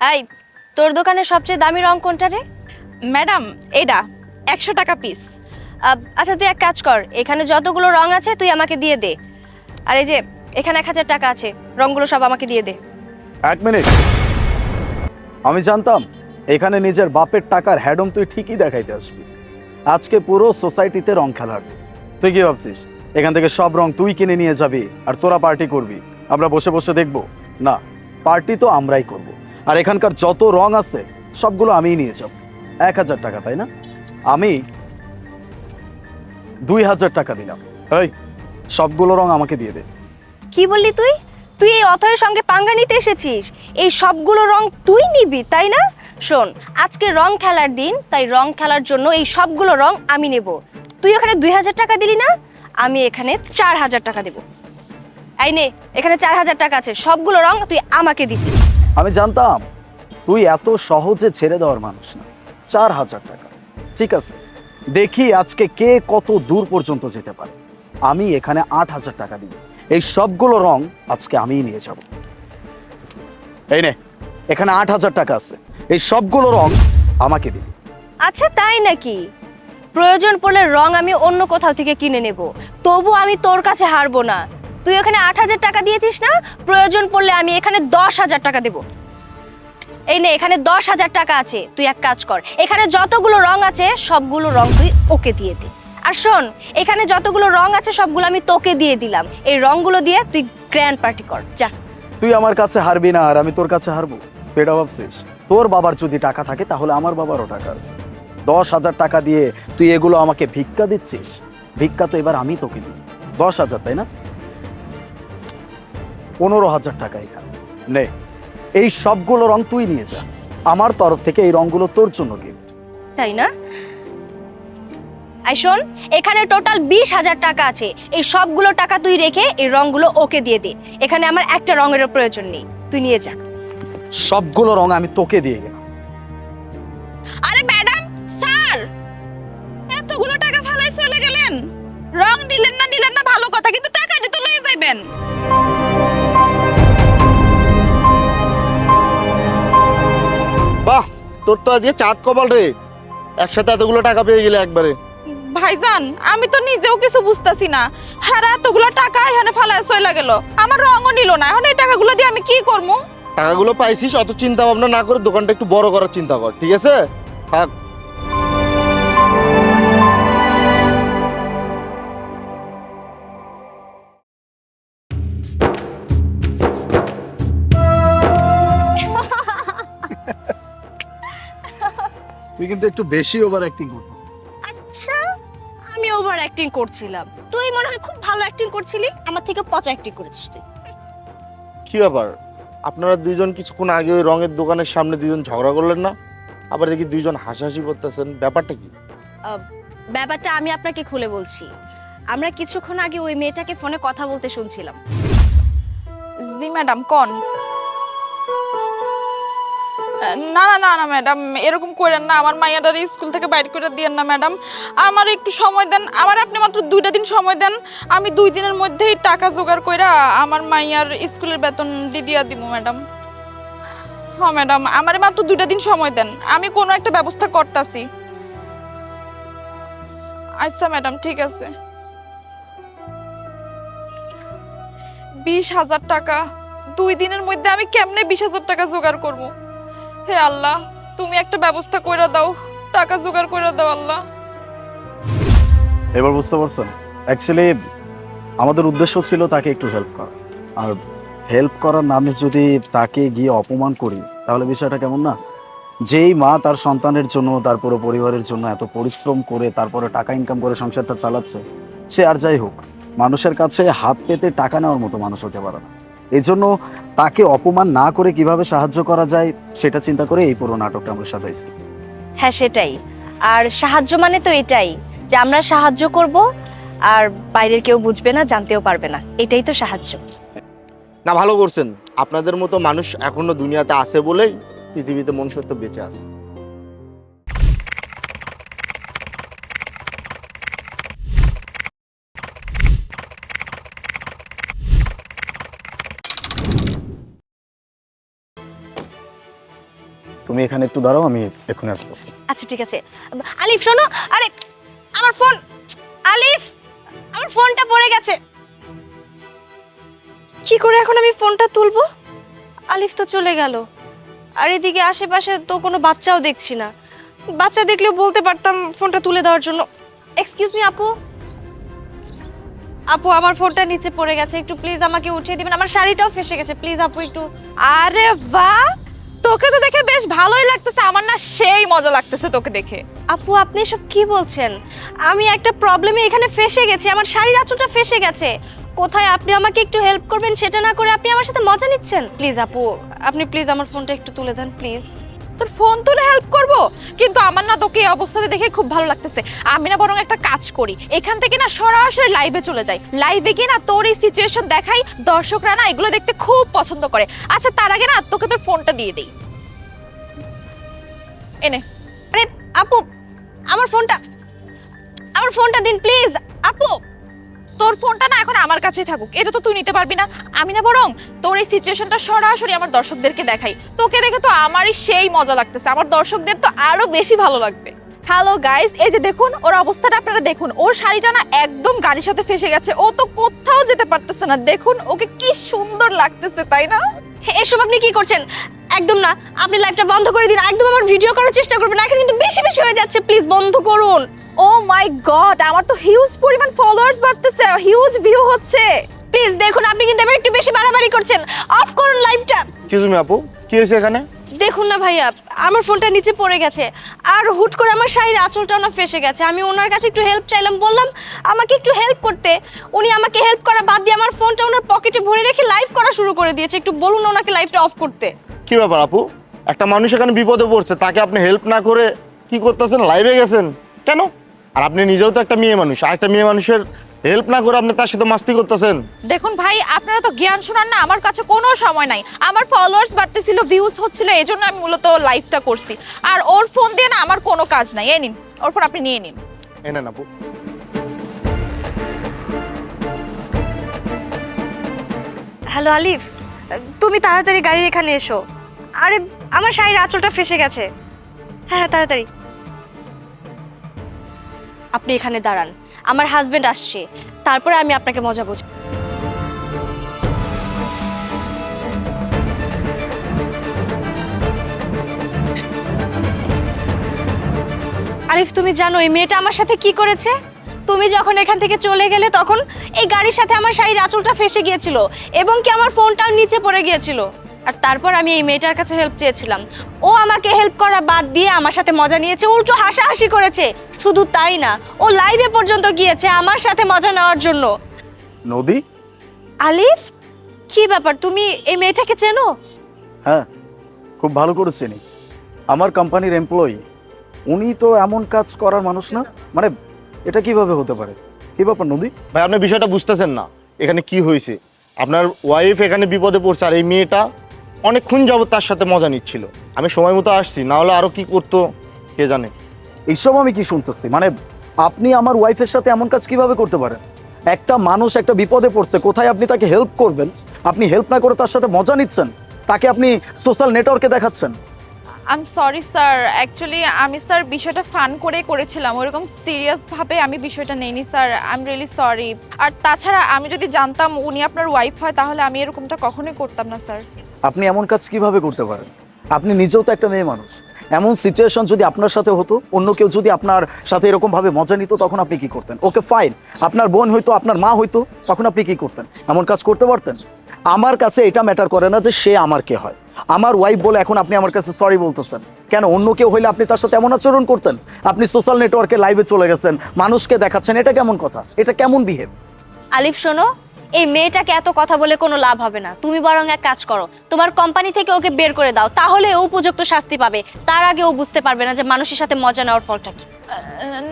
এই তোর দোকানের সবচেয়ে দামি রং কোনটা রে? ম্যাডাম এটা একশো টাকা পিস আচ্ছা তুই এক কাজ কর এখানে যতগুলো রং আছে তুই আমাকে দিয়ে দে। আর এই যে এখানে এক হাজার টাকা আছে রংগুলো সব আমাকে দিয়ে দে। এক মিনিট। আমি জানতাম এখানে নিজের বাপের টাকার হ্যাডম তুই ঠিকই দেখাইতে আসবি। আজকে পুরো সোসাইটিতে রং খেলার। তুই কি ভাবছিস? এখান থেকে সব রং তুই কিনে নিয়ে যাবি আর তোরা পার্টি করবি। আমরা বসে বসে দেখব। না পার্টি তো আমরাই করব। আর এখানকার যত রং আছে, সবগুলো আমিই নিয়ে যাব। এক হাজার টাকা, তাই না? আমি দুই হাজার টাকা দিলাম। এই, সবগুলো রং আমাকে দিয়ে দে। কি বললি তুই? তুই এই অথয়ের সঙ্গে পাঙ্গা নিতে এসেছিস? এই সবগুলো রং তুই নিবি, তাই না? শোন, আজকে রং খেলার দিন, তাই রং খেলার জন্য এই সবগুলো রং আমি নেব। তুই ওখানে দুই হাজার টাকা দিলি না? আমি এখানে চার হাজার টাকা দেব। এই নে, এখানে চার হাজার টাকা আছে। সবগুলো রং তুই আমাকে দিবি। আমি জানতাম, তুই এত সহজে ছেড়ে দেওয়ার মানুষ না। চার হাজার টাকা। ঠিক আছে, দেখি আজকে কে কত দূর পর্যন্ত যেতে পারে। আমি এখানে আট হাজার টাকা দিব এই সবগুলো রং আজকে আমিই নিয়ে যাব। এই নে, এখানে আট হাজার টাকা আছে। এই সবগুলো রং আমাকে দিবি। আচ্ছা তাই নাকি? প্রয়োজন পড়লে রং আমি অন্য কোথাও থেকে কিনে নেব। তবু আমি তোর কাছে হারবো না। তুই ওখানে আট হাজার টাকা দিয়েছিস না? প্রয়োজন পড়লে আমি এখানে দশ হাজার টাকা দেব। এই নে, এখানে দশ হাজার টাকা আছে। তুই এক কাজ কর, এখানে যতগুলো রং আছে, সবগুলো রং তুই ওকে দিয়ে দে। আর শোন, এখানে যতগুলো রং আছে, সবগুলো আমি তোকে দিয়ে দিলাম। এই রংগুলো দিয়ে তুই গ্র্যান্ড পার্টি কর, যা। তুই আমার কাছে হারবি না, আর আমি তোর কাছে হারবো। এটা ভাবছিস তোর বাবার যদি টাকা থাকে, তাহলে আমার বাবারও টাকা আছে। দশ হাজার টাকা দিয়ে তুই এগুলো আমাকে ভিক্ষা দিচ্ছিস, ভিক্ষা তো এবার আমি তোকে দিই। দশ হাজার, তাই না? পনেরো হাজার টাকা এখানে। নে। এই সবগুলো রং তুই নিয়ে যা। আমার তরফ থেকে এই রংগুলো তোর জন্য গিফট তাই না? আই শোন এখানে টোটাল বিশ হাজার টাকা আছে। এই সবগুলো টাকা তুই রেখে এই রংগুলো ওকে দিয়ে দে। এখানে আমার একটা রঙেরও প্রয়োজন নেই। তুই নিয়ে যা। সবগুলো রং আমি তোকে দিয়ে গেলাম। আরে ম্যাডাম স্যার! এতগুলো টাকা ফালাই চলে গেলেন। রং দিলেন না নিলেন না ভালো কথা কিন্তু টাকাটি তো লয়ে যাইবেন। বাহ তোর তো আজকে চাঁদ কপাল রে। একসাথে এতগুলো টাকা পেয়ে গেলে একবারে। ভাইজান আমি তো নিজেও কিছু বুঝতাছি না। হ্যাঁ এতগুলো টাকা এখানে ফালায় চলে গেল। আমার রঙও নিল না। এখন এই টাকাগুলো দিয়ে আমি কি করব টাকাগুলো পাইছিস অত চিন্তা ভাবনা না করে দোকানটা একটু বড় করার চিন্তা কর ঠিক আছে? থাক। তুই কিন্তু একটু বেশি ওভার অ্যাক্টিং করছিস আচ্ছা আমি ওভার অ্যাক্টিং করছিলাম। তুই মনে হয় খুব ভালো অ্যাক্টিং করছিলি আমার থেকে পচা অ্যাক্টিং করেছিস তুই। কি ব্যাপার? আপনারা দুইজন কিছুক্ষণ আগে ওই রঙের দোকানের সামনে দুইজন ঝগড়া করলেন না? আবার দেখি দুইজন হাসাহাসি করতেছেন ব্যাপারটা কি? ব্যাপারটা আমি আপনাকে খুলে বলছি। আমরা কিছুক্ষণ আগে ওই মেয়েটাকে ফোনে কথা বলতে শুনছিলাম। জি ম্যাডাম কোন? না না না না ম্যাডাম এরকম করেন না। আমার মাইয়াটার স্কুল থেকে বাইর করে দিয়েন না ম্যাডাম আমার একটু সময় দেন। আমার আপনি মাত্র দুইটা দিন সময় দেন। আমি দুই দিনের মধ্যেই টাকা জোগাড় কইরা আমার মাইয়ার স্কুলের বেতন দিয়া দিব ম্যাডাম হ্যাঁ ম্যাডাম আমার মাত্র দুইটা দিন সময় দেন। আমি কোনো একটা ব্যবস্থা করতেছি। আচ্ছা ম্যাডাম ঠিক আছে। বিশ হাজার টাকা। দুই দিনের মধ্যে আমি কেমনে বিশ হাজার টাকা জোগাড় করব? হে আল্লাহ, তুমি একটা ব্যবস্থা করে দাও, টাকা জোগাড় করে দাও আল্লাহ। এবার বুঝতে পারছেন? অ্যাকচুয়ালি আমাদের উদ্দেশ্য ছিল তাকে একটু হেল্প করা। আর হেল্প করার নামে যদি তাকে গিয়ে অপমান করি, তাহলে বিষয়টা কেমন না? যেই মা তার সন্তানের জন্য, তার পুরো পরিবারের জন্য এত পরিশ্রম করে, তারপরে টাকা ইনকাম করে সংসারটা চালাচ্ছে, সে আর যাই হোক, মানুষের কাছে হাত পেতে টাকা নেওয়ার মতো মানুষ হতে পারে না। এই জন্য তাকে অপমান না করে কীভাবে সাহায্য করা যায় সেটা চিন্তা করে এই পুরো নাটকটা আমরা সাজাইছি। হ্যাঁ সেটাই। আর সাহায্য মানে তো এটাই যে আমরা সাহায্য করব আর বাইরের কেউ বুঝবে না জানতেও পারবে না। এটাই তো সাহায্য। না ভালো করছেন। আপনাদের মতো মানুষ এখনও দুনিয়াতে আছে বলেই পৃথিবীতে মনুষ্যত্ব বেঁচে আছে। তুমি এখানে একটু দাঁড়াও, আমি এক্ষুনি আসতেছি। আচ্ছা ঠিক আছে। আলিফ, শোনো, আরে, আমার ফোন, আলিফ, আমার ফোনটা পড়ে গেছে। কি করে এখন আমি ফোনটা তুলবো? আলিফ তো চলে গেল। আর এদিকে আশেপাশে তো কোনো বাচ্চাও দেখছি না। বাচ্চা দেখলেও বলতে পারতাম ফোনটা তুলে দেওয়ার জন্য। এক্সকিউজ মি আপু। আপু, আমার ফোনটা নিচে পড়ে গেছে। একটু প্লিজ আমাকে উঠিয়ে দিবেন। আমার শাড়িটাও ফেসে গেছে। প্লিজ আপু, একটু। আরে বাহ! তোকে তো দেখে বেশ ভালোই লাগতেছে। আমার না সেই মজা লাগতেছে তোকে দেখে। আপু আপনি সব কি বলছেন? আমি একটা প্রবলেমে এখানে ফেসে গেছি আমার শাড়ির আঁচলটা ফেসে গেছে। কোথায় আপনি আমাকে একটু হেল্প করবেন সেটা না করে আপনি আমার সাথে মজা নিচ্ছেন? প্লিজ আপু আপনি প্লিজ আমার ফোনটা একটু তুলে দেন প্লিজ তোর ফোন তুলে হেল্প করব? কিন্তু আমার না তোকে এই অবস্থাতে দেখে খুব ভালো লাগতেছে। আমি না বরং একটা কাজ করি। এখান থেকে না সরাসরি লাইভে চলে যাই। লাইভে গিয়ে না তোর এই সিচুয়েশন দেখাই। দর্শকরা না এগুলো দেখতে খুব পছন্দ করে। আচ্ছা তার আগে না তোকে তোর ফোনটা দিয়ে দিই। এনে আরে, আপু, আমার ফোনটা আমার ফোনটা দিন প্লিজ আপু। তোর ফোনটা না এখন আমার কাছেই থাকুক, এটা তো তুই নিতে পারবি না। আমি না বরং তোর এই সিচুয়েশনটা সরাসরি আমার দর্শকদেরকে দেখাই। তোকে দেখে তো আমারই সেই মজা লাগতেছে, আমার দর্শকদের তো আরও বেশি ভালো লাগবে। হ্যালো গাইস এই যে দেখুন ওর অবস্থাটা আপনারা দেখুন। ওর শাড়িটা না একদম গাড়ির সাথে ফেসে গেছে। ও তো কোথাও যেতে পারতেছে না। দেখুন ওকে কি সুন্দর লাগতেছে তাই না? এসব আপনি কি করছেন? একদম না। আপনি লাইভটা বন্ধ করে দিন। একদম আমার ভিডিও করার চেষ্টা করবেন। না এখন কিন্তু বেশি বেশি হয়ে যাচ্ছে। প্লিজ বন্ধ করুন। ও মাই গড আমার তো হিউজ পরিমাণ ফলোয়ার্স বাড়তেছে। হিউজ ভিউ হচ্ছে। প্লিজ দেখুন আপনি কিন্তু এবার একটু বেশি বাড়াবাড়ি করছেন। অফ করুন লাইভটা কি তুমি আপু? কি হয়েছে এখানে? দেখুন না ভাইয়া, আমার ফোনটা নিচে পড়ে গেছে। আর হুট করে আমার শাড়ির আঁচলটাও না ফেসে গেছে। আমি ওনার কাছে একটু হেল্প চাইলাম, বললাম, আমাকে একটু হেল্প করতে। উনি আমাকে হেল্প করা বাদ দিয়ে আমার ফোনটা ওনার পকেটে ভরে রেখে লাইভ করা শুরু করে দিয়েছে। একটু বলুন ওনাকে লাইভটা অফ করতে। কি ব্যাপার আপু? একটা মানুষ এখানে বিপদে পড়ছে, তাকে আপনি হেল্প না করে কি করতেছেন? লাইভে গেছেন? কেন? আর আপনি নিজেও তো একটা মেয়ে মানুষ আর একটা মেয়ে মানুষের হেল্প না করে আপনি তার সাথে মাস্তি করতেছেন। দেখুন ভাই আপনারা তো জ্ঞান শোনান না আমার কাছে কোনো সময় নাই। আমার ফলোয়ার্স বাড়তেছিল ভিউজ হচ্ছিল এই জন্য আমি মূলত লাইভটা করছি। আর ওর ফোন দিয়ে না আমার কোনো কাজ নাই। এই নিন ওর ফোন আপনি নিয়ে নিন। এনে আপু। হ্যালো আলিফ তুমি তাড়াতাড়ি গাড়ির এখানে এসো। আরে আমার শাড়ির আঁচলটা ফেসে গেছে। হ্যাঁ হ্যাঁ তাড়াতাড়ি। আপনি এখানে দাঁড়ান। আমার হাজবেন্ড আসছে। তারপরে আমি আপনাকে মজা বুঝ আলিফ তুমি জানো, এই মেয়েটা আমার সাথে কি করেছে? তুমি যখন এখান থেকে চলে গেলে তখন এই গাড়ির সাথে আমার শাড়ির আঁচলটা ফেসে গিয়েছিল এবং কি আমার ফোনটাও নিচে পড়ে গিয়েছিল। আর তারপর আমি এই মেয়েটার কাছে হেল্প চেয়েছিলাম। ও আমাকে হেল্প করা বাদ দিয়ে আমার সাথে মজা নিয়েছে উল্টো হাসাহাসি করেছে। শুধু তাই না ও লাইভে পর্যন্ত গিয়েছে আমার সাথে মজা নেওয়ার জন্য। নদী? আলিফ কি ব্যাপার? তুমি এই মেয়েটাকে চেনো? হ্যাঁ খুব ভালো করে চিনি আমার কোম্পানির এমপ্লয়ি উনি তো এমন কাজ করার মানুষ না। মানে এটা কীভাবে হতে পারে? কি ব্যাপার নদী? ভাই আপনি বিষয়টা বুঝতেছেন না। এখানে কি হয়েছে? আপনার ওয়াইফ এখানে বিপদে পড়ছে আর এই মেয়েটা অনেকক্ষণ যাবত তার সাথে মজা নিচ্ছিল। আমি সময় মতো আসছি না হলে আরও কি করতো কে জানে। এইসব আমি কি শুনতেছি? মানে আপনি আমার ওয়াইফের সাথে এমন কাজ কীভাবে করতে পারেন? একটা মানুষ একটা বিপদে পড়ছে কোথায় আপনি তাকে হেল্প করবেন? আপনি হেল্প না করে তার সাথে মজা নিচ্ছেন? তাকে আপনি সোশ্যাল নেটওয়ার্কে দেখাচ্ছেন? I am sorry sir actually আমি স্যার বিষয়টা ফান করে করেছিলাম। ওরকম সিরিয়াসভাবে আমি বিষয়টা নেইনি sir I am really sorry আর তাছাড়া আমি যদি জানতাম উনি আপনার ওয়াইফ হয় তাহলে আমি এরকমটা কখনোই করতাম না স্যার আপনি এমন কাজ কীভাবে করতে পারেন? আপনি নিজেও তো একটা মেয়ে মানুষ। এমন সিচুয়েশন যদি আপনার সাথে হতো, অন্য কেউ যদি আপনার সাথে এরকম ভাবে মজা নিত, তখন আপনি কি করতেন? ওকে ফাইন আপনার বোন হয়তো আপনার মা হয়তো তখন আপনি কি করতেন? এমন কাজ করতে পারতেন? আমার কাছে এটা ম্যাটার করে না যে সে আমার কে হয়। আমার ওয়াইফ বলে এখন আপনি আমার কাছে সরি বলতেছেন। কেন? অন্য কেউ হইলে আপনি তার সাথে এমন আচরণ করতেন? আপনি সোশ্যাল নেটওয়ার্কে লাইভে চলে গেছেন, মানুষকে দেখাচ্ছেন, এটা কেমন কথা? এটা কেমন বিহেভ আলিফ, শোনো এই মেয়েটাকে এত কথা বলে কোনো লাভ হবে না। তুমি বরং এক কাজ করো তোমার কোম্পানি থেকে ওকে বের করে দাও তাহলে ও উপযুক্ত শাস্তি পাবে। তার আগে ও বুঝতে পারবে না যে মানুষের সাথে মজা নেওয়ার ফলটা কি।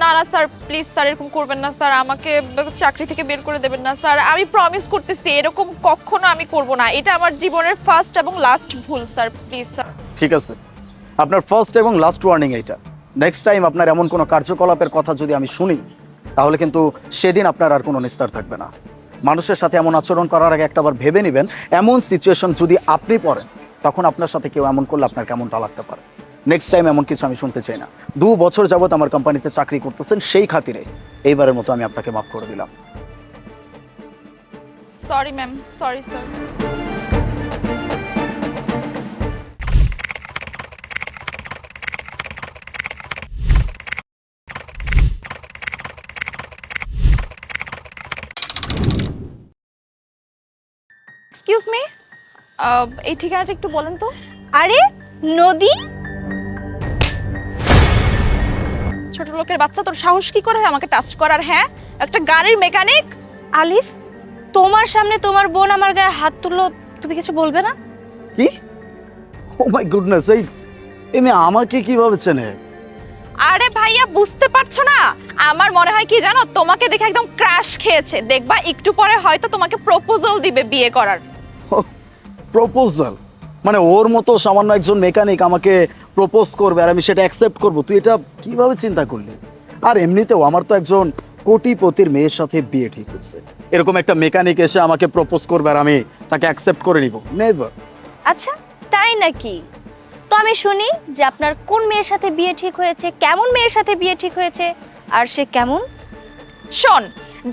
না না স্যার প্লিজ স্যার এরকম করবেন না স্যার। আমাকে চাকরি থেকে বের করে দেবেন না স্যার। আমি প্রমিস করতেছি এরকম কখনো আমি করব না। এটা আমার জীবনের ফার্স্ট এবং লাস্ট ভুল স্যার প্লিজ স্যার। ঠিক আছে। আপনার ফার্স্ট এবং লাস্ট ওয়ার্নিং এটা নেক্সট টাইম আপনার এমন কোনো কার্যকলাপের কথা যদি আমি শুনি তাহলে কিন্তু সেদিন আপনার আর কোনো নিস্তার থাকবে না। মানুষের সাথে এমন আচরণ করার আগে একটাবার ভেবে নেবেন, এমন সিচুয়েশন যদি আপনি পড়েন, তখন আপনার সাথে কেউ এমন করলে আপনার কেমনটা লাগতে পারে? নেক্সট টাইম এমন কিছু আমি শুনতে চাই না। দু বছর যাবত আমার কোম্পানিতে চাকরি করতেছেন, সেই খাতিরে এইবারের মতো আমি আপনাকে মাফ করে দিলাম। Sorry ma'am sorry sir excuse me এই ঠিকানাটা একটু বলেন তো। আরে নদী? ছোট লোকের বাচ্চা তোর সাহস কি করে হয় আমাকে টাচ করার হ্যাঁ? একটা গাড়ির মেকানিক আলিফ তোমার সামনে তোমার বোন আমার গায়ে হাত তুললো তুমি কিছু বলবে না? কি? ও মাই গুডনেস এই মেয়ে আমাকে কীভাবে চেনে? আরে ভাইয়া বুঝতে পারছ না? আমার মনে হয় কি জানো তোমাকে দেখে একদম ক্রাশ খেয়েছে। দেখবা একটু পরে হয়তো তোমাকে প্রপোজাল দিবে বিয়ে করার। প্রপোজাল মানে ওর মতো সামান্য একজন মেকানিক আমাকে প্রপোজ করবে আর আমি সেটা অ্যাকসেপ্ট করব। তুই এটা কীভাবে চিন্তা করলি? আর এমনিতেও আমার তো একজন কোটিপতির মেয়ের সাথে বিয়ে ঠিক হয়েছে। এরকম একটা মেকানিক এসে আমাকে প্রপোজ করবে আর আমি তাকে অ্যাকসেপ্ট করে নিব। নেভার আচ্ছা তাই নাকি? আমি শুনি যে আপনার কোন মেয়ের সাথে বিয়ে ঠিক হয়েছে, কেমন মেয়ের সাথে বিয়ে ঠিক হয়েছে, আর সে কেমন? শোন,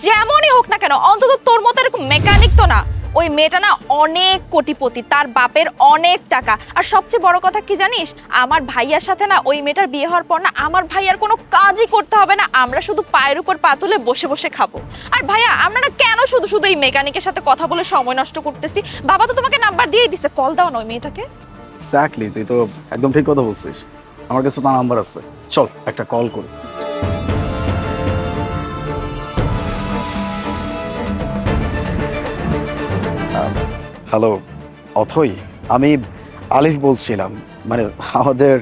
যেমনই হোক না কেন, অন্তত তোর মতো এরকম মেকানিক তো না। ওই মেয়েটা না অনেক কোটিপতি, তার বাপের অনেক টাকা। আর সবচেয়ে বড় কথা কি জানিস? আমার ভাইয়ার সাথে না ওই মেয়েটার বিয়ে হওয়ার পর না আমার ভাইয়ার কোনো কাজই করতে হবে না, আমরা শুধু পায়ের উপর পা তুলে বসে বসে খাব। আর ভাইয়া, আমরা না কেন শুধু শুধু এই মেকানিকের সাথে কথা বলে সময় নষ্ট করতেছি? বাবা তো তোমাকে নাম্বার দিয়ে দিছে কল দাও না ওই মেয়েটাকে। এক্স্যাক্টলি তুই তো একদম ঠিক কথা বলছিস। আমার কাছে তার নাম্বার আছে। চল, একটা কল করি। হ্যালো অথই, আমি আলিফ বলছিলাম। মানে আমাদের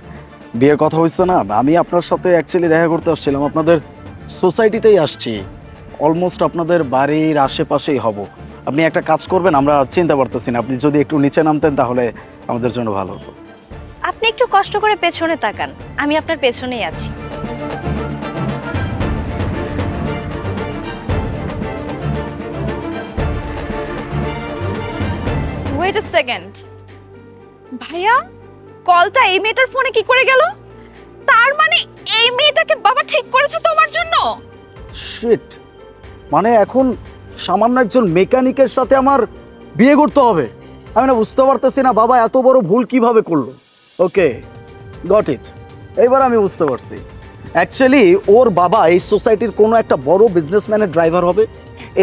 বিয়ের কথা হচ্ছে না, আমি আপনার সাথে অ্যাকচুয়ালি দেখা করতে আসছিলাম। আপনাদের সোসাইটিতেই আসছি। অলমোস্ট আপনাদের বাড়ির আশেপাশেই হব। আপনি একটা কাজ করবেন, আমরা চিন্তা করতেছি না। আপনি যদি একটু নিচে নামতেন তাহলে আমাদের জন্য ভালো। হতো আপনি একটু কষ্ট করে পেছনে তাকান। আমি আপনার পেছনেই আছি। ওয়েট আ সেকেন্ড ভাইয়া কলটা এই মেয়েটার ফোনে কি করে গেল? তার মানে এই মেয়েটাকে বাবা ঠিক করেছে তোমার জন্য? শিট মানে এখন সামান্য একজন মেকানিকের সাথে আমার বিয়ে করতে হবে। আমি না বুঝতে পারতেছি না, বাবা এত বড় ভুল কীভাবে করল? ওকে গট ইট এইবার আমি বুঝতে পারছি। অ্যাকচুয়ালি ওর বাবা এই সোসাইটির কোনো একটা বড় বিজনেসম্যানের ড্রাইভার হবে।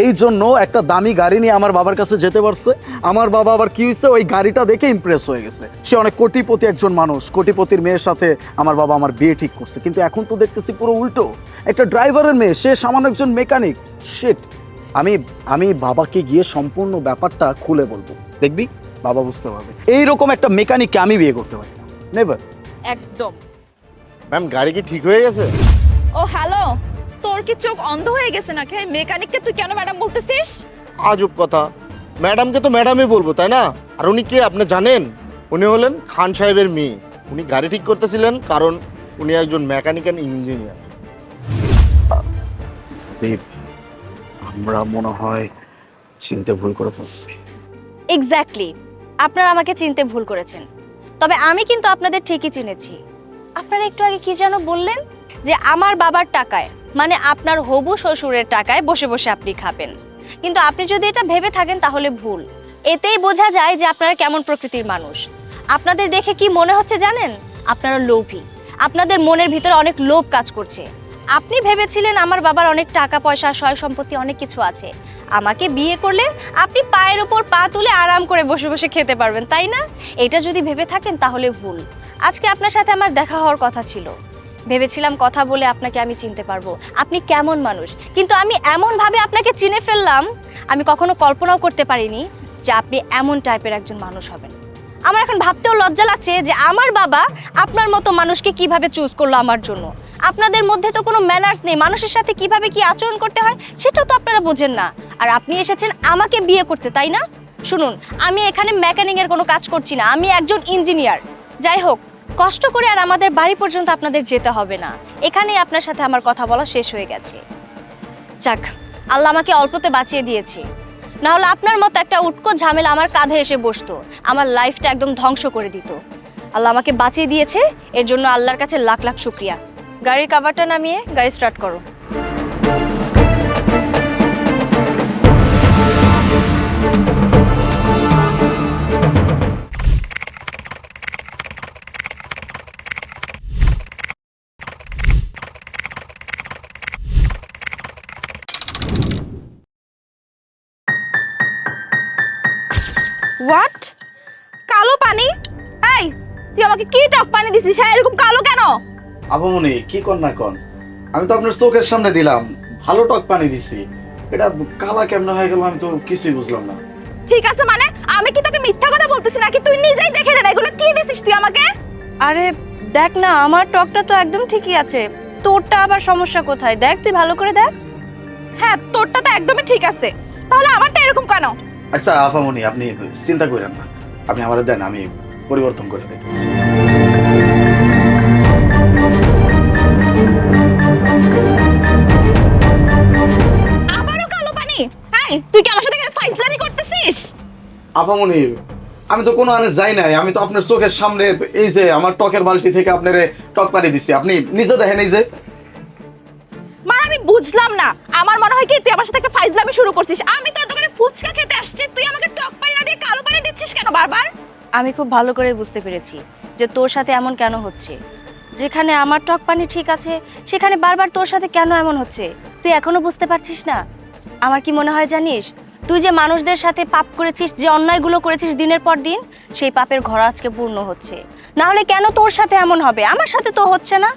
এই জন্য একটা দামি গাড়ি নিয়ে আমার বাবার কাছে যেতে পারছে। আমার বাবা আবার কি হয়েছে, ওই গাড়িটা দেখে ইমপ্রেস হয়ে গেছে। সে অনেক কোটিপতি একজন মানুষ, কোটিপতির মেয়ের সাথে আমার বাবা আমার বিয়ে ঠিক করছে। কিন্তু এখন তো দেখতেছি পুরো উল্টো। একটা ড্রাইভারের মেয়ে, সে সামান্য একজন মেকানিক শিট আমি আমি বাবাকে গিয়ে সম্পূর্ণ ব্যাপারটা খুলে বলব। দেখবি? বাবা বুঝতে পারবে। এইরকম একটা মেকানিককে আমি বিয়ে করতে পারি না। নেভার একদম। ম্যাম গাড়ি কি ঠিক হয়ে গেছে? ও হ্যালো। তোর কি চোখ অন্ধ হয়ে গেছে নাকি? মেকানিককে তুই কেন ম্যাডাম বলতেছিস? আজব কথা। ম্যাডামকে তো ম্যাডামই বলব তাই না? আর উনি কে? আপনি জানেন? উনি হলেন খান সাহেবের মেয়ে। উনি গাড়ি ঠিক করতেছিলেন কারণ উনি একজন মেকানিক্যাল ইঞ্জিনিয়ার আমরা মনে হয় চিনতে ভুল করে ফেলছি। এক্স্যাক্টলি আপনারা আমাকে চিনতে ভুল করেছেন। তবে আমি কিন্তু আপনাদের ঠিকই চিনেছি। আপনারা একটু আগে কি যেন বললেন? যে আমার বাবার টাকায় মানে আপনার হবু শ্বশুরের টাকায় বসে বসে আপনি খাবেন। কিন্তু আপনি যদি এটা ভেবে থাকেন তাহলে ভুল। এতেই বোঝা যায় যে আপনারা কেমন প্রকৃতির মানুষ। আপনাদের দেখে কি মনে হচ্ছে জানেন? আপনারা লোভী। আপনাদের মনের ভিতরে অনেক লোভ কাজ করছে। আপনি ভেবেছিলেন আমার বাবার অনেক টাকা পয়সা, সয় সম্পত্তি, অনেক কিছু আছে। আমাকে বিয়ে করলে আপনি পায়ের উপর পা তুলে আরাম করে বসে বসে খেতে পারবেন, তাই না? এটা যদি ভেবে থাকেন তাহলে ভুল। আজকে আপনার সাথে আমার দেখা হওয়ার কথা ছিল। ভেবেছিলাম কথা বলে আপনাকে আমি চিনতে পারব। আপনি কেমন মানুষ? কিন্তু আমি এমনভাবে আপনাকে চিনে ফেললাম, আমি কখনো কল্পনাও করতে পারিনি যে আপনি এমন টাইপের একজন মানুষ হবেন। আমার এখন ভাবতেও লজ্জা লাগছে যে আমার বাবা আপনার মতো মানুষকে কীভাবে চুজ করল আমার জন্য। আপনাদের মধ্যে তো কোনো ম্যানার্স নেই। মানুষের সাথে কীভাবে কি আচরণ করতে হয়, সেটাও তো আপনারা বোঝেন না। আর আপনি এসেছেন আমাকে বিয়ে করতে, তাই না? শুনুন, আমি এখানে মেকানিকের কোনো কাজ করছি না। আমি একজন ইঞ্জিনিয়ার যাই হোক, কষ্ট করে আর আমাদের বাড়ি পর্যন্ত আপনাদের যেতে হবে না। এখানেই আপনার সাথে আমার কথা বলা শেষ হয়ে গেছে। যাক, আল্লাহ আমাকে অল্পতে বাঁচিয়ে দিয়েছে। না হলে আপনার মতো একটা উটকো ঝামেলা আমার কাঁধে এসে বসতো। আমার লাইফটা একদম ধ্বংস করে দিত। আল্লাহ আমাকে বাঁচিয়ে দিয়েছে। এর জন্য আল্লাহর কাছে লাখ লাখ শুক্রিয়া। গাড়ির কাভারটা নামিয়ে গাড়ি স্টার্ট করো। কালো পানি? এই, তুই আমাকে কি টক পানি দিছিস? হ্যাঁ এরকম কালো কেন? আপামনি কি কর না কন আমি তো আপনার চোখের সামনে দিলাম। ভালো টক পানি দিছি। এটা কালা কেমন হয়ে গেল আমি তো কিছুই বুঝলাম না। ঠিক আছে মানে? আমি কি তোকে মিথ্যা কথা বলতেছি নাকি? তুই নিজেই দেখে নে এগুলো কি দিছিস তুই আমাকে? আরে দেখ না আমার টকটা তো একদম ঠিকই আছে। তোরটা আবার সমস্যা কোথায়? দেখ তুই ভালো করে দেখ। হ্যাঁ তোরটা তো একদমই ঠিক আছে। তাহলে আমারটা এরকম কেন? আচ্ছা আপামনি আপনি চিন্তা করেন না। আপনি আমার দেন আমি পরিবর্তন করে দেখতেছি এই তুই কি আমার সাথে এখানে ফাইজলামি করতেছিস? আপামনি আমি তো কোনো আনে যাই নাই। আমি তো আপনার চোখের সামনে এই যে আমার টকের বালতি থেকে আপনারে টক পানি দিচ্ছি আপনি নিজে দেখেন এই যে। মানে আমি বুঝলাম না। আমার মনে হয় কি তুই আমার সাথে একটা ফাইজলামি শুরু করছিস। আমি তোর দোকানে ফুচকা খেতে আসছি। তুই আমাকে টক পানি না দিয়ে কালো পানি দিচ্ছিস কেন বারবার? আমি খুব ভালো করে বুঝতে পেরেছি যে তোর সাথে এমন কেন হচ্ছে। যেখানে আমার টক পানি ঠিক আছে সেখানে বারবার তোর সাথে কেন এমন হচ্ছে? তুই এখনও বুঝতে পারছিস না? আমার কি মনে হয় জানিস? তুই যে মানুষদের সাথে পাপ করেছিস যে অন্যায়গুলো করেছিস দিনের পর দিন সেই পাপের ঘর আজকে পূর্ণ হচ্ছে। না হলে কেন তোর সাথে এমন হবে? আমার সাথে তো হচ্ছে না।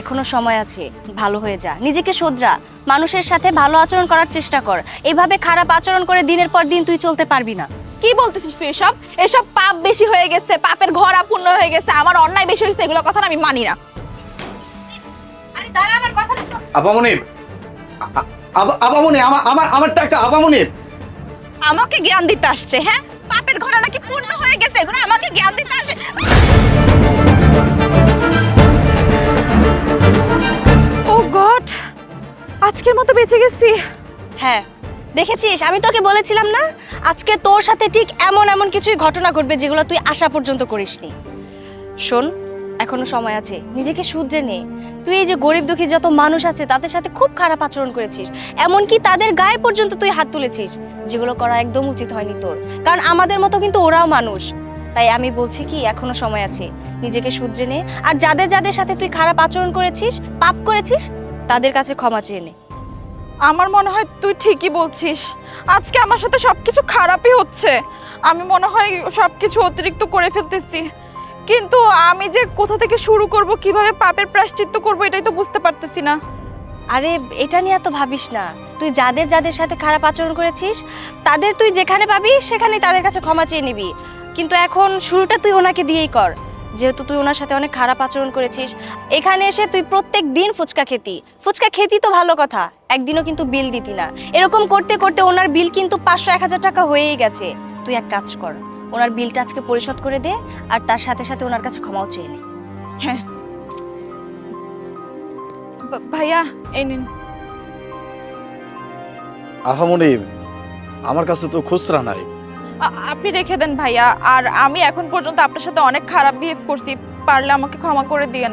এখনও সময় আছে ভালো হয়ে যা। নিজেকে শোধরা। মানুষের সাথে ভালো আচরণ করার চেষ্টা কর। এভাবে খারাপ আচরণ করে দিনের পর দিন তুই চলতে পারবি না। কি বলতেছিস তুই এসব? এসব পাপ বেশি হয়ে গেছে পাপের ঘর পূর্ণ হয়ে গেছে আমার অন্যায় বেশি হয়েছে এগুলো কথা আমি মানি না। আরে দাঁড়া আমার। আপামনি আ- আ- আবা- আমার আমার আমার টাকা আপামনি আমাকে জ্ঞান দিতে আসছে হ্যাঁ? পাপের ঘর নাকি পূর্ণ হয়ে গেছে এগুলো আমাকে জ্ঞান দিতে আসে। ও গড আজকের মতো বেঁচে গেছি। হ্যাঁ দেখেছিস? আমি তোকে বলেছিলাম না? আজকে তোর সাথে ঠিক এমন এমন কিছুই ঘটনা ঘটবে যেগুলো তুই আশা পর্যন্ত করিসনি। শোন এখনও সময় আছে, নিজেকে শুধরে নে। তুই এই যে গরিব দুঃখী যত মানুষ আছে, তাদের সাথে খুব খারাপ আচরণ করেছিস। এমনকি তাদের গায়ে পর্যন্ত তুই হাত তুলেছিস, যেগুলো করা একদম উচিত হয়নি তোর। কারণ আমাদের মতো কিন্তু ওরাও মানুষ। তাই আমি বলছি কি, এখনও সময় আছে, নিজেকে শুধরে নে। আর যাদের যাদের সাথে তুই খারাপ আচরণ করেছিস, পাপ করেছিস, তাদের কাছে ক্ষমা চেয়ে নে। আমার মনে হয় তুই ঠিকই বলছিস। আজকে আমার সাথে সবকিছু খারাপই হচ্ছে। আমি মনে হয় সবকিছু অতিরিক্ত করে ফেলতেছি। কিন্তু আমি যে কোথা থেকে শুরু করব, কীভাবে পাপের প্রায়শ্চিত্ত করব, এটাই তো বুঝতে পারতেছি না। আরে, এটা নিয়ে এত ভাবিস না। তুই যাদের যাদের সাথে খারাপ আচরণ করেছিস, তাদের তুই যেখানে পাবি, সেখানেই তাদের কাছে ক্ষমা চেয়ে নিবি। কিন্তু এখন শুরুটা তুই ওনাকে দিয়েই কর। যেহেতু তুই ওনার সাথে অনেক খারাপ আচরণ করেছিস, এখানে এসে তুই প্রত্যেক দিন ফুচকা খেতি। ফুচকা খেতি তো ভালো কথা, একদিনও কিন্তু বিল দিতি না। এরকম করতে করতে ওনার বিল কিন্তু পাঁচশো, এক হাজার টাকা হয়েই গেছে। তুই এক কাজ কর ওনার বিলটা আজকে পরিশোধ করে দে আর তার সাথে সাথে ওনার কাছে ক্ষমাও চেয়ে নে। ভা- ভাইয়া এই নিন। আপামনি আমার কাছে তো খুচরা নাই। আপনি রেখে দেন ভাইয়া আর আমি এখন পর্যন্ত আপনার সাথে অনেক খারাপ বিহেভ করছি পারলে আমাকে ক্ষমা করে দিয়েন।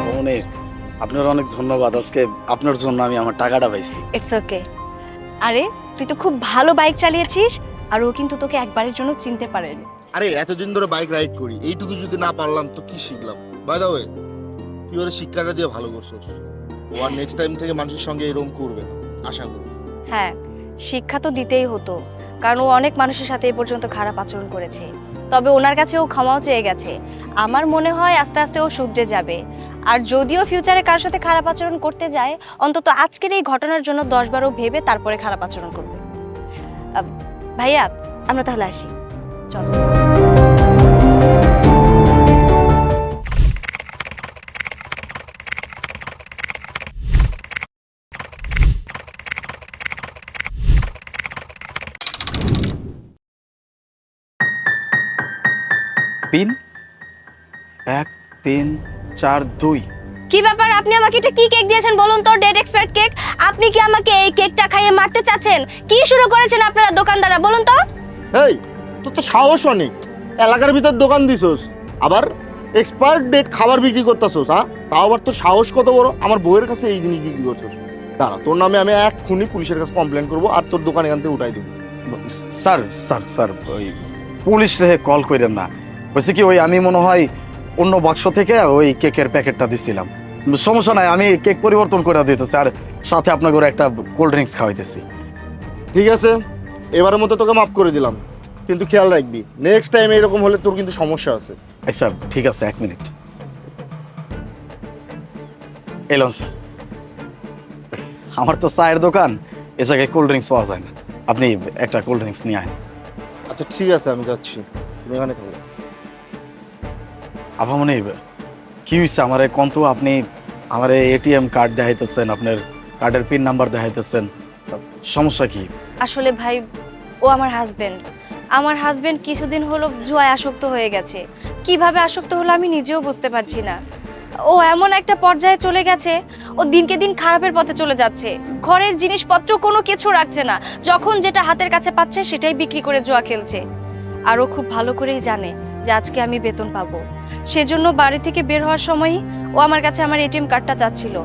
আপামনি আপনার অনেক ধন্যবাদ আজকে আপনার জন্য আমি আমার টাকাটা পাইছি। ইটস ওকে আরে তুই তো খুব ভালো বাইক চালিয়েছিস আর ও কিন্তু তোকে একবারের জন্য চিনতে পারেনি। আরে এতদিন ধরে বাইক রাইড করি এইটুকু যদি না পারলাম তো কি শিখলাম? বাই দা ওয়ে তুই ওর শিক্ষাটা দিয়ে ভালো করছিস। ও আর নেক্সট টাইম থেকে মানুষের সঙ্গে এরকম করবে না আশা করি। হ্যাঁ শিক্ষা তো দিতেই হতো, কারণ ও অনেক মানুষের সাথে এ পর্যন্ত খারাপ আচরণ করেছে। তবে ওনার কাছে ও ক্ষমাও চেয়ে গেছে। আমার মনে হয় আস্তে আস্তে ও শুধরে যাবে। আর যদিও ফিউচারে কার সাথে খারাপ আচরণ করতে যায়, অন্তত আজকের এই ঘটনার জন্য দশবারও ভেবে তারপরে খারাপ আচরণ করবে। ভাইয়া, আমরা তাহলে আসি। চলো। পিন এক তিন চার দুই। কি ব্যাপার? আপনি আমাকে এটা কি কেক দিয়েছেন বলুন তো ডেট এক্সপায়ার্ড কেক? আপনি কি আমাকে এই কেকটা খাইয়ে মারতে চাচ্ছেন? কি শুরু করেছেন আপনারা দোকানদাররা বলুন তো? এই তোর তো সাহস অনেক। এলাকার ভিতর দোকান দিছোস। আবার এক্সপার্ট ডেট খাবার বিক্রি করতেছোস হ্যাঁ তাও আবার তো সাহস কত বড়? আমার বউয়ের কাছে এই জিনিস বিক্রি করছোস। দাঁড়া তোর নামে আমি এক খুনি পুলিশের কাছে কমপ্লেন করব আর তোর দোকান এখান থেকে উঠাই দেবো। স্যার স্যার স্যার ওই পুলিশ রে কল করেন না। হয়েছে কি ওই আমি মনে হয় অন্য বাক্স থেকে ওই কেকের প্যাকেটটা দিছিলাম। সমস্যা নাই আমি কেক পরিবর্তন করে দিতেছি আর সাথে আপনাকে ওরা একটা কোল্ড ড্রিঙ্কস খাওয়াইতেছি। ঠিক আছে এবারের মতো তোকে মাফ করে দিলাম কিন্তু খেয়াল রাখবি নেক্সট টাইম এরকম হলে তোর কিন্তু সমস্যা আছে। আচ্ছা ঠিক আছে এক মিনিট। এলন স্যার আমার তো চায়ের দোকান এ জায়গায় কোল্ড ড্রিঙ্কস পাওয়া যায় না। আপনি একটা কোল্ড ড্রিঙ্কস নিয়ে আয়। আচ্ছা ঠিক আছে আমি যাচ্ছি তুমি এখানে থাকো। আপামনি কি হয়েছে আমার কন্ত আপনি আমার এটিএম কার্ড দেখাইতেছেন, আপনার কার্ডের পিন নাম্বার দেখাইতেছেন। সমস্যা কি? আসলে ভাই, ও আমার হাজবেন্ড আমার হাজবেন্ড কিছুদিন হলো জুয়ায় আসক্ত হয়ে গেছে। কীভাবে আসক্ত হলো আমি নিজেও বুঝতে পারছি না। ও এমন একটা পর্যায়ে চলে গেছে, ও দিনকে দিন খারাপের পথে চলে যাচ্ছে। ঘরের জিনিসপত্র কোনো কিছু রাখছে না। যখন যেটা হাতের কাছে পাচ্ছে, সেটাই বিক্রি করে জুয়া খেলছে। আর ও খুব ভালো করেই জানে যে আজকে আমি বেতন পাবো। সেজন্য বাড়ি থেকে বের হওয়ার সময়ই ও আমার কাছে আমার এটিএম কার্ডটা চাচ্ছিল।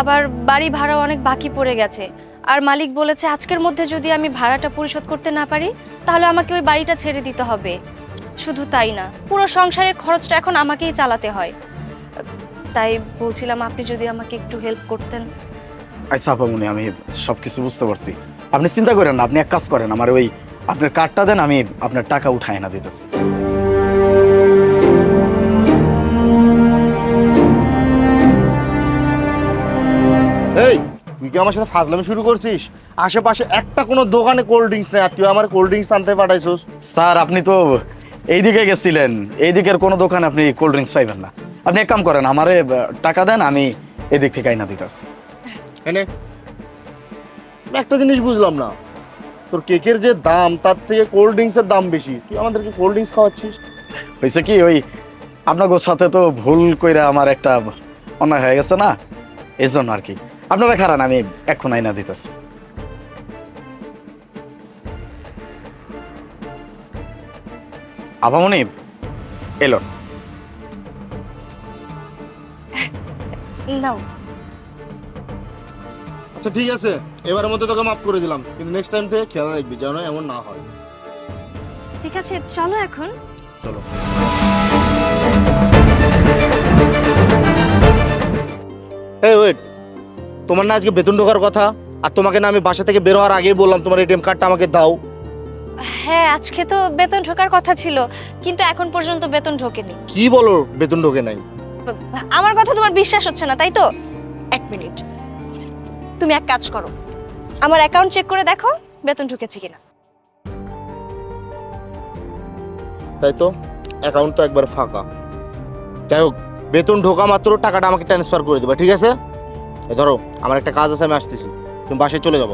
আবার বাড়ি ভাড়া অনেক বাকি পড়ে গেছে। আর মালিক বলেছে, আজকের মধ্যে যদি আমি ভাড়াটা পরিশোধ করতে না পারি, তাহলে আমাকে ওই বাড়িটা ছেড়ে দিতে হবে। শুধু তাই না, পুরো সংসারের খরচটা এখন আমাকেই চালাতে হয়। তাই বলছিলাম, আপনি যদি আমাকে একটু হেল্প করতেন। আচ্ছা আমি সব কিছু বুঝতে পারছি। আপনি চিন্তা করেন না, আপনি এক কাজ করেন, আমার ওই আপনার কার্ডটা দেন, আমি আপনার টাকা উঠায় না দিতেছি। এই তুই কি আমার সাথে ফাজলামি শুরু করছিস? আশেপাশে একটা কোনো দোকানে কোল্ড ড্রিঙ্কস নেই আর তুই আমার কোল্ড ড্রিঙ্কস আনতে পাঠাইছিস। স্যার আপনি তো এইদিকে গেছিলেন। এইদিকের কোনো দোকানে আপনি কোল্ড ড্রিঙ্কস পাইবেন না। আপনি এক কাম করেন আমারে টাকা দেন আমি এদিক থেকে আইনা দিতেছি এনে একটা জিনিস বুঝলাম না। তোর কেকের যে দাম তার থেকে কোল্ড ড্রিঙ্কসের দাম বেশি। তুই আমাদেরকে কোল্ড ড্রিঙ্কস খাওয়াচ্ছিস? হয়েছে কি ওই আপনাদের সাথে তো ভুল কইরা আমার একটা অন্যায় হয়ে গেছে না? এই জন্য আর কি। আপনারা খারান আমি এখন আইনা দিতেছি। আবামনি এলো। নাও। আচ্ছা ঠিক আছে। এবারের মধ্যে তোকে মাফ করে দিলাম কিন্তু নেক্সট টাইম থেকে খেয়াল রাখবি যেন এমন না হয়। ঠিক আছে চলো এখন। চলো। এই ওয়েট তোমার না আজকে বেতন ঢোকার কথা? আর তোমাকে না আমি বাসা থেকে বের হওয়ার আগেই বললাম তোমার এটিএম কার্ডটা আমাকে দাও। হ্যাঁ আজকে তো বেতন ঢোকার কথা ছিল কিন্তু এখন পর্যন্ত বেতন ঢোকেনি। কি বলো বেতন ঢোকে নাই? আমার কথা তোমার বিশ্বাস হচ্ছে না তাই তো? এক মিনিট। তুমি এক কাজ করো আমার অ্যাকাউন্ট চেক করে দেখো বেতন ঢুকেছে কিনা। তাই তো? অ্যাকাউন্ট তো একবার ফাঁকা। যাই হোক বেতন ঢোকা মাত্র টাকাটা আমাকে ট্রান্সফার করে দেবে ঠিক আছে? ধরো আমার একটা কাজ আছে আমি আসতেছি। তুমি বাসায় চলে যাব।